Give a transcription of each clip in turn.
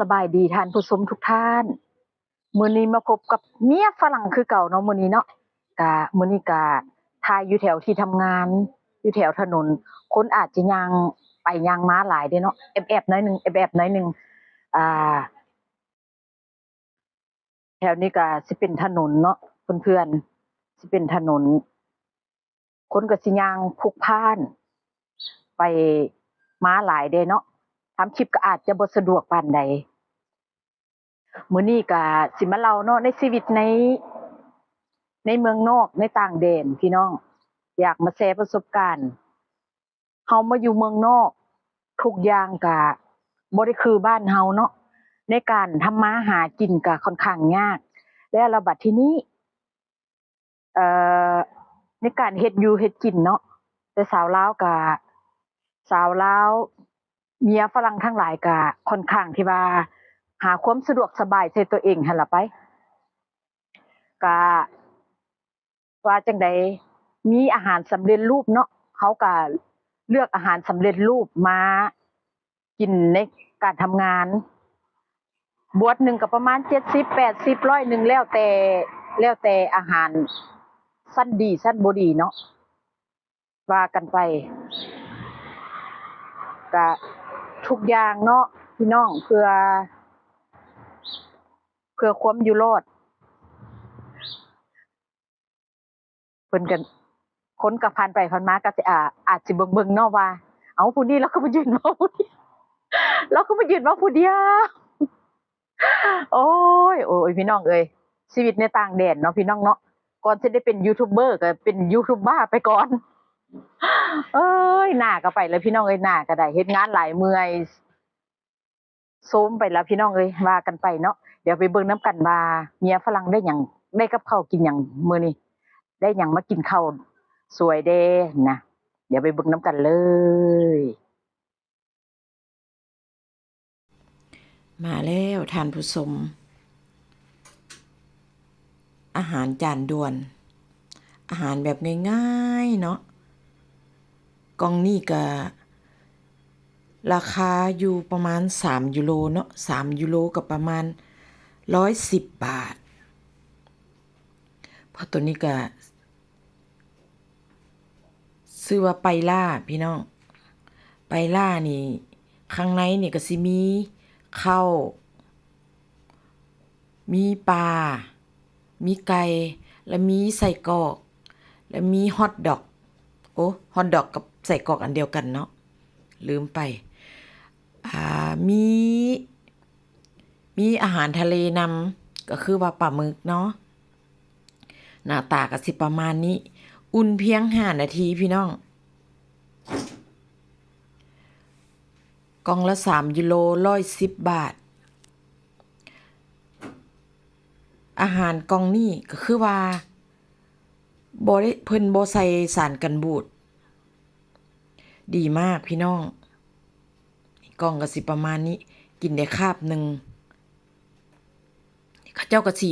สบายดีท่านผู้ชมทุกท่านมื้อนี้มาพบกับเมียฝรั่งคือเก่าเนาะมื้อนี้เนาะกะมื้อนี้กะทายอยู่แถวที่ทำงาน อยู่แถวถนน คนอาจจะย่างไปย่างม้าหลายเด้เนาะแอบๆหน้อยหนึงแอบๆหน้อยหนึงอ่า แถวนี้ก็สิเป็นถนนเนาะเพื่อนๆสิเป็นถนน คนก็สิย่างพุกพล่าน ไปม้าหลายเด้เนาะ ทำคลิปก็อาจจะบ่สะดวกปานใดมื้อนี้ก็สิมาเล่าเนาะในชีวิตใน ในเมืองนอกในต่างแดนพี่น้อง อยากมาแชร์ประสบการณ์เฮามาอยู่เมืองนอก ทุกอย่างก็บ่ได้คือบ้านเฮาเนาะในการทำมาหากินก็ค่อนข้างยาก และระบัดที่นี้เอ่อในการเฮ็ดอยู่เฮ็ดกินเนาะแต่สาวลาวก็สาวลาว เมียฝรั่งทั้งหลายก็ค่อนข้างที่ว่า หาความสะดวกสบายใส่ตัวเองหั่นล่ะไปก็ว่าจังใดมีอาหารสำเร็จรูปเนาะเขาก็เลือกอาหารสำเร็จรูปมากินในการทำงาน บวชหนึ่งก็ประมาณเจ็ดสิบแปดสิบร้อยหนึ่งแล้วแต่แล้วแต่อาหารสั้นดีสั้นบดีเนาะว่ากันไปก็ ทุกอย่างเนาะพี่น้องเพื่อ เพื่อความอยู่รอดเพิ่นกันคนกับพันไปพันมาก็สิอาอาจสิเบิ่งเบิ่งเนาะว่า เอาผู้นี้เราก็มายืนเว่าผู้เดียวเราก็มายืนเว่าผู้เดียวโอ้ยโอ้ยพี่น้องเอ้ยชีวิตในต่างแดนเนาะพี่น้องเนาะก่อนจะได้เป็นยูทูบเบอร์ก็เป็นยูทูบบ้าไปก่อน เอ้ยหน้าก็ไปแล้วพี่น้องเอ้ยหน้าก็ได้เฮ็ดงานหลายเมื่อยโซมไปแล้วพี่น้องเอ้ยว่ากันไปเนาะเดี๋ยวไปเบิ่งน้ำกันว่าเมียฝรั่งได้หยังได้กับข้าวกินหยังมื้อนี้ได้หยังมากินข้าวสวยเด้นะเดี๋ยวไปเบิ่งน้ำกันเลย มาแล้วทานผู้ชมอาหารจานด่วน อาหารแบบง่ายๆเนาะ กล่องนี่ก็ราคาอยู่ประมาณ 3 ยูโรเนาะ3ยูโรกับประมาณ 110 บาท เพราะตัวนี้ก็ซื้อว่าไปล่าพี่น้อง ไปล่านี่ ข้างในนี่ก็สิมีข้าวมีปลา มีไก่ และมีใส่กรอก และมีฮอทดอก โอ้ ฮอทดอกกับ ใส่กรอกอันเดียวกันเนาะลืมไปมีมีอาหารทะเลนำก็คือว่าปลาหมึกเนาะหน้าตาก็สิประมาณนี้ อุ่นเพียงห้านาทีพี่น้องกล่องละสามยูโรร้อยสิบบาท อาหารกล่องนี่ก็คือว่าบได้เพิ่นบใส่สารกันบูด ดีมากพี่น้องกล่องก็สิประมาณนี้ กินได้คาบหนึ่งเข้าเจ้าก็สิ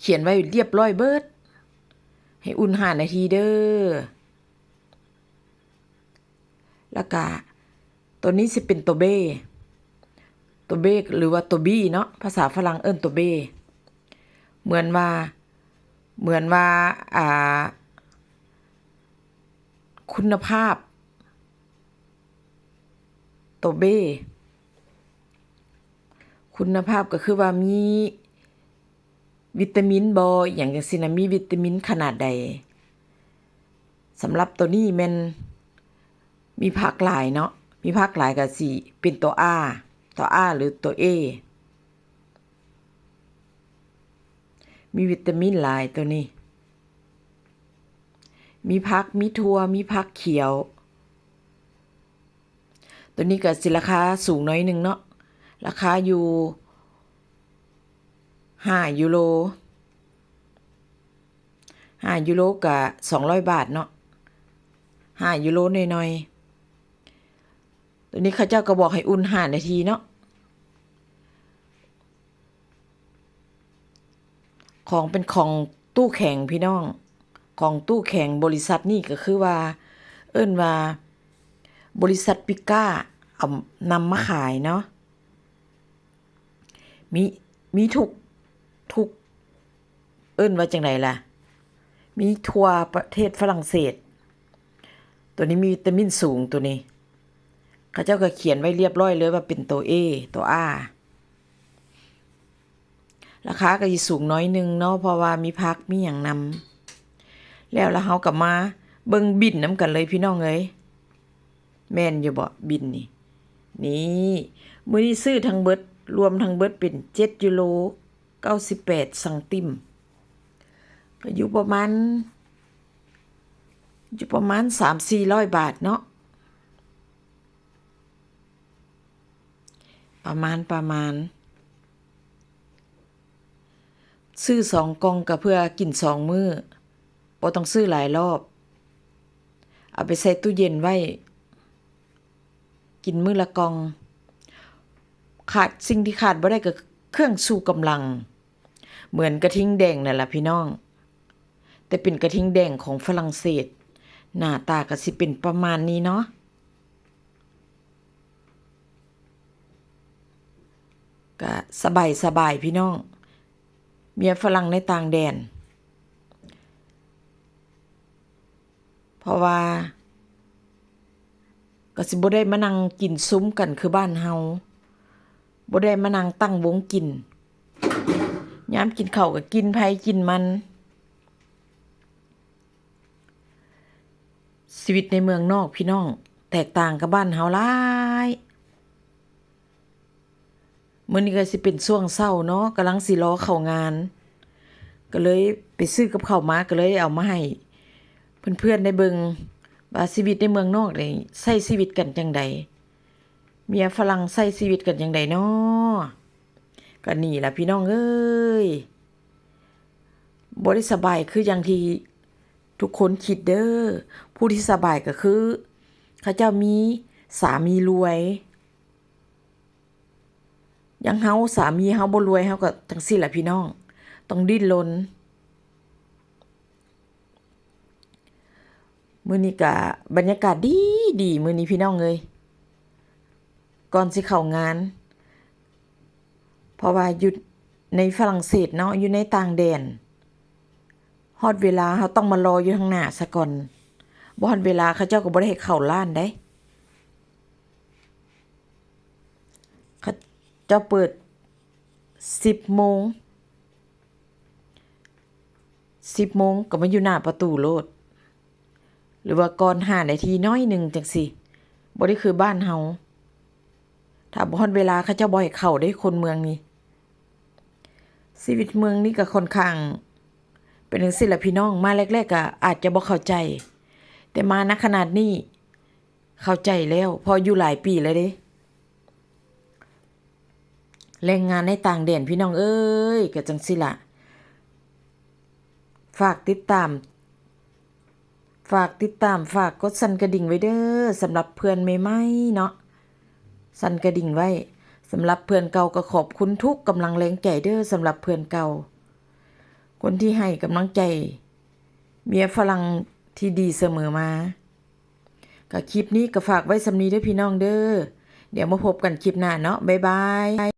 เขียนไว้เรียบร้อยเบิด ให้อุ่นหานาทีเด้อแล้วก็ตัวนี้สิเป็นตัวเบ้ตัวเบ้หรือว่าตัวบี้เนาะภาษาฝรั่งเอิ้นตัวเบ้เหมือนว่าเหมือนว่าอ่า คุณภาพ ตัวเบ้คุณภาพก็คือว่ามี วิตามินบ่อย่างจังซี่นะมีวิตามินขนาดใดสำหรับตัวนี้ม่นมีผักหลายเนาะมีผักหลายก็สิเป็นตัว A ตัว A หรือตัว A มีวิตามินหลายตัวนี้ มีผัก มีถั่วมีผักเขียว ตัวนี้ก็สิราคาสูงน้อยหนึ่งเนาะ ราคาอยู่ห้ายูโรห้ายูโรก็สองร้อยบาทเนาะห้ายูโรหน่อยๆ ตัวนี้เขาเจ้าก็บอกให้อุ่นห้านาทีเนาะ ของเป็นของตู้แข็งพี่น้อง ของตู้แข็งบริษัทนี่ก็คือว่า เอิ้นว่าบริษัทปิก้า เอานำมาขายเนาะมีมีทุกทุกเอิ้นว่าจังไดล่ะ มีทัวประเทศฝรั่งเศส ตัวนี้มีวิตามินสูงตัวนี้เขาเจ้าก็เขียนไว้เรียบร้อยเลยว่าเป็นตัว A ตัว A ราคาก็สิสูงน้อยนึงเนาะเพราะว่ามีพักมีหยังนำแล้วแล้วเฮาก็มา เบิ่งบินน้ำกันเลยพี่น้องเอ้ยแม่นอยู่บ่บินนี่ นี่มื้อนี้ซื้อทั้งเบิด รวมทั้งเบิดเป็น7ยูโร98ซังติมก็อยู่ประมาณ อยู่ประมาณ3-400บาทเนาะประมาณประมาณ ซื้อสองกองก็เพื่อกินสองมื้อบ่ต้องซื้อหลายรอบ เอาไปใส่ตู้เย็นไว้ กินมื้อละกอง ขาดสิ่งที่ขาดบ่ได้ก็เครื่องสู้กำลัง เหมือนกระทิงแดงนั่นล่ะพี่น้อง แต่เป็นกระทิงแดงของฝรั่งเศส หน้าตาก็สิเป็นประมาณนี้เนาะก็สบายสบายพี่น้อง เมียฝรั่งในต่างแดน เพราะว่า ก็สิบ่ได้มานั่งกินซุ้มกันคือบ้านเฮาบ่ได้มานั่งตั้งวงกินยามกินข้าวก็กินไผกินมัน ชีวิตในเมืองนอกพี่น้อง แตกต่างกับบ้านเฮาหลายมื้อนี้ก็สิเป็นช่วงเช้าเนาะกำลังสิรอเข้างาน ก็เลยไปซื้อกับข้าวมาก็เลยเอามาให้เพื่อนๆได้เบิง ว่าชีวิตในเมืองนอกนี่ใช้ชีวิตกันจังใดเมียฝรั่งใช้ชีวิตกันจังใดนาะก็นี่ล่ะพี่น้องเอ้ยบ่ได้สบายคืออย่างที่ทุกคนคิดเด้อผู้ที่สบายก็คือเขาเจ้ามีสามีรวยยังเฮาสามีเฮาบ่รวยเฮาก็จังซี่ล่ะพี่น้อง ต้องดิ้นรน มื้อนี้ก็บรรยากาศดีดีมื้อนี้พี่น้องเอ้ยก่อนสิเข้างาน เพราะว่าอยู่ในฝรั่งเศสเนาะอยู่ในต่างแดนฮอดเวลาเฮาต้องมารออยู่ข้างหน้าซะก่อนบ่ฮอดเวลาเขาเจ้าก็บ่ได้ให้เข้าร้านได้เขาเจ้าเปิด 10โมง10โมงก็มาอยู่หน้าประตูโลด หรือว่าก่อน5นาทีน้อยหนึ่งจังซี่บ่ได้คือบ้านเฮาถ้าบ่ฮอดเวลาเขาเจ้าบ่ให้เข้าได้คนเมืองนี้ชีวิตเมืองนี้ก็ค่อนข้าง เป็นจังซี่ล่ะพี่น้องมาแรกๆก็อาจจะบ่เข้าใจ แต่มาณขนาดนี้ เข้าใจแล้ว พออยู่หลายปีแล้วเด้แรงงานในต่างแดนพี่น้องเอ้ยก็จังซี่ล่ะ ฝากติดตาม ฝากติดตามฝากกดสั่นกระดิ่งไว้เด้อสำหรับเพื่อนใหม่ๆเนาะสั่นกระดิ่งไว้สำหรับเพื่อนเก่าก็ขอบคุณทุกกำลังแรงใจเด้อสำหรับเพื่อนเก่า คนที่ให้กำลังใจ เมียฝรั่งที่ดีเสมอมาก็คลิปนี้ก็ฝากไว้สำนีด้อพี่น้องเด้อเดี๋ยวมาพบกันคลิปหน้าเนาะบ๊ายบาย